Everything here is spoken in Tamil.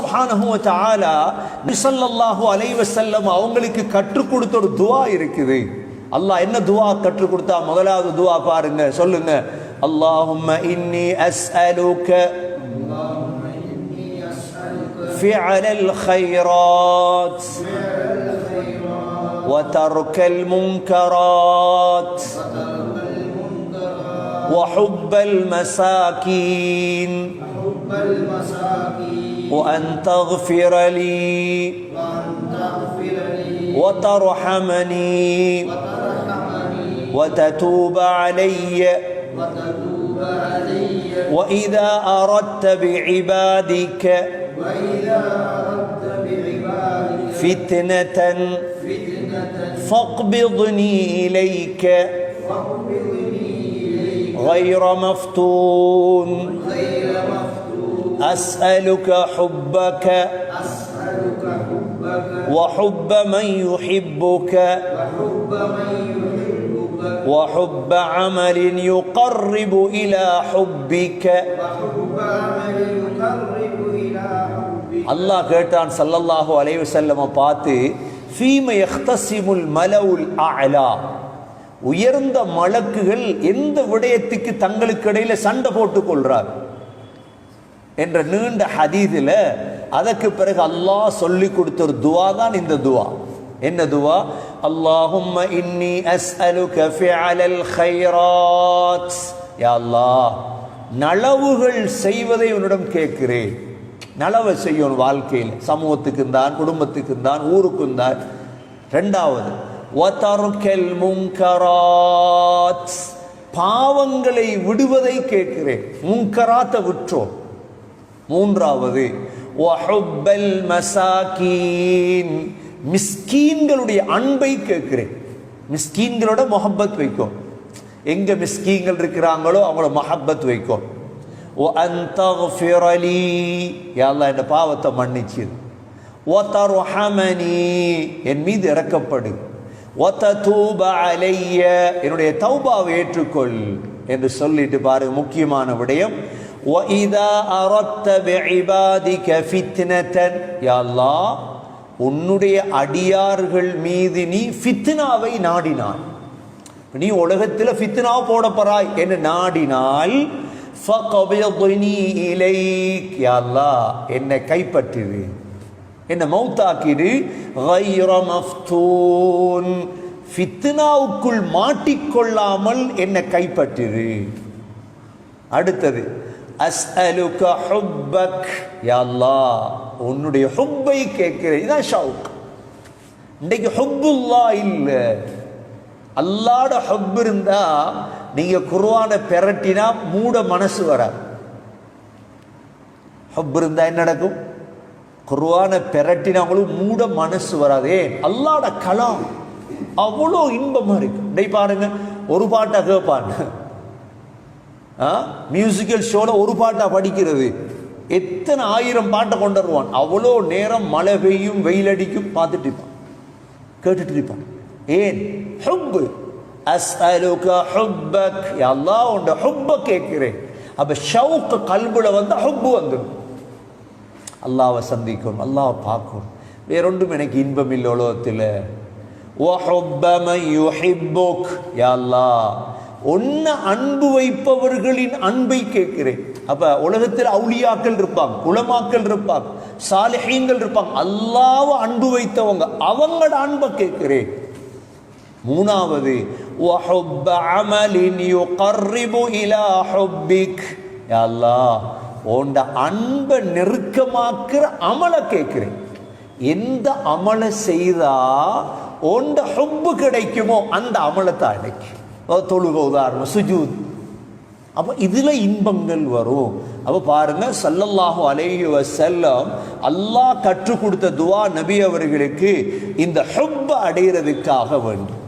சுப்ஹானஹு வ தஆலா நபி ஸல்லல்லாஹு அலைஹி வஸல்லம் அவங்களுக்கு கற்றுக் கொடுத்த ஒரு துஆ இருக்குது அல்லாஹ் என்ன துஆ கற்றுக் கொடுத்தா முதலாவது துஆ பாருங்க சொல்லுங்க அல்லாஹும்ம இன்னி அஸ்அலுக فعل الخيرات وترك المنكرات وحب المساكين حب المساكين وأن تغفر لي وترحمني وتتوب علي وإذا أردت بعبادك فتنة فاقبضني إليك غير مفتون غير مفتون أسألك حبك أسألك حبك وحب من يحبك وحب من يحبك وحب عمل يقرب إلى حبك وحب عمل يقرب إلى حبك அல்லாஹ் கேட்டான் ஸல்லல்லாஹு அலைஹி வஸல்லம பார்த்து ஃபீம யஹ்தஸிமுல் மலவுல் அலா உயர்ந்த மலக்குகள் எந்த விடயத்துக்கு தங்களுக்கு இடையில சண்டை போட்டுக் கொள்றார் என்ற நீண்ட ஹதீதில் அதற்கு பிறகு அல்லாஹ் சொல்லி கொடுத்த ஒரு துவா தான் இந்த துவா. என்ன துவா? அல்லாஹும் இன்னி அஸ்அலுக ஃபிஅலல் கைராத் யா அல்லாஹ் நலவுகள் செய்வதை உன்னிடம் கேட்கிறேன். நலவை செய்யும் வாழ்க்கையில் சமூகத்துக்கு தான் குடும்பத்துக்கு தான் ஊருக்கும் தான் ரெண்டாவது ஒத்தருக்கெல் முங்கராத் பாவங்களை விடுவதை கேட்கிறேன். முங்கராத்தை விற்றோம். மூன்றாவது வஹுப்பல் மசாகீன் மிஸ்கீன்களுடைய அன்பை கேட்கிறேன். மிஸ்கீன்களோட மொஹப்பத் வைக்கும். எங்க மிஸ்கீன்கள் இருக்கிறாங்களோ அவங்கள மஹப்பத் வைக்கும். ஓ அந்தஃபிரலி யாழ்லா என் பாவத்தை மன்னிச்சிரு. ஒத்தருஹமனி என் மீது இறக்கப்படு. ஒத்த தூப அலைய. என்னுடைய தௌபாவை ஏற்றுக்கொள் என்று சொல்லிட்டு பாருங்க முக்கியமான விடயம். ஒஇதா அரத்த இபாதிக ஃபித்னத்தன் யாழ்லா உன்னுடைய அடியார்கள் மீது நீ ஃபித்னாவை நாடினாய். நீ உலகத்தில் ஃபித்னா போடப்பறாய் என்று நாடினால் என்னை கைப்பற்றிடு. என்னை மௌத்தாக்கிடு. ஃபித்னாவுக்குள் மாட்டிக்கொள்ளாமல் என்னை கைப்பற்றிடு. அடுத்தது அஸ்அலுக ஹுப்பக். யா அல்லாஹ் உன்னுடைய ஹுப்பை கேட்கிறேன். இதான் ஷவுக். இன்றைக்கு ஹுப்புல்லா இல்லை. அல்லாட ஹப் இருந்தா நீங்க குர்வானை பெரட்டினா மூட மனசு வராது. ஹப் இருந்தா என்ன நடக்கும்? குர்வானை பெரட்டினாங்களும் மூட மனசு வராது. ஏன் அல்லாட கலாம். அவ்வளோ இன்பமா இருக்கு. இன்றைக்கு பாருங்க. ஒரு பாட்டை கேட்பான். மியூசிக்கல் ஷோவில் ஒரு பாட்டாக படிக்கிறது. எத்தனை ஆயிரம் பாட்டை கொண்டு வருவான்? அவ்வளோ நேரம் மழை பெய்யும் வெயில் அடிக்கும் பார்த்துட்டு இருப்பான். கேட்டுட்டு இருப்பான். ஏன்? ஹுப்பு. அஸ்அலுக ஹுப்பக். எல்லாம் உண்ட ஹுப்ப கேட்கிறேன். அப்போ ஷவுக்கு கல்புல வந்து ஹுப்பு வந்துடும் அல்லாவை சந்திக்கும் அல்லாவை பார்க்கும். வேறொன்றும் எனக்கு இன்பம் இல்லை உலகத்தில். யா அல்லா ஒன்று அன்பு வைப்பவர்களின் அன்பை கேட்கிறேன். அப்போ உலகத்தில் அவுளியாக்கள் இருப்பாங்க குளமாக்கள் இருப்பாங்க சாலிஹீங்கள் இருப்பாங்க. அல்லாவ அன்பு வைத்தவங்க அவங்களோட அன்பை கேட்கிறேன். மூணாவது உண்ட அன்பை நெருக்கமாக்குற அமலை கேட்கிறேன். எந்த அமலை செய்தா உண்ட ஹொப்பு கிடைக்குமோ அந்த அமலத்தை தான் அடைக்கும் தொழுக உதாரணம் சுஜூத். அப்போ இதில் இன்பங்கள் வரும். அப்போ பாருங்க சல்லல்லாஹு அலைஹி செல்லம் அல்லாஹ் கற்றுக் கொடுத்த துவா நபி அவர்களுக்கு இந்த ஹொப்ப அடைகிறதுக்காக வேண்டும்.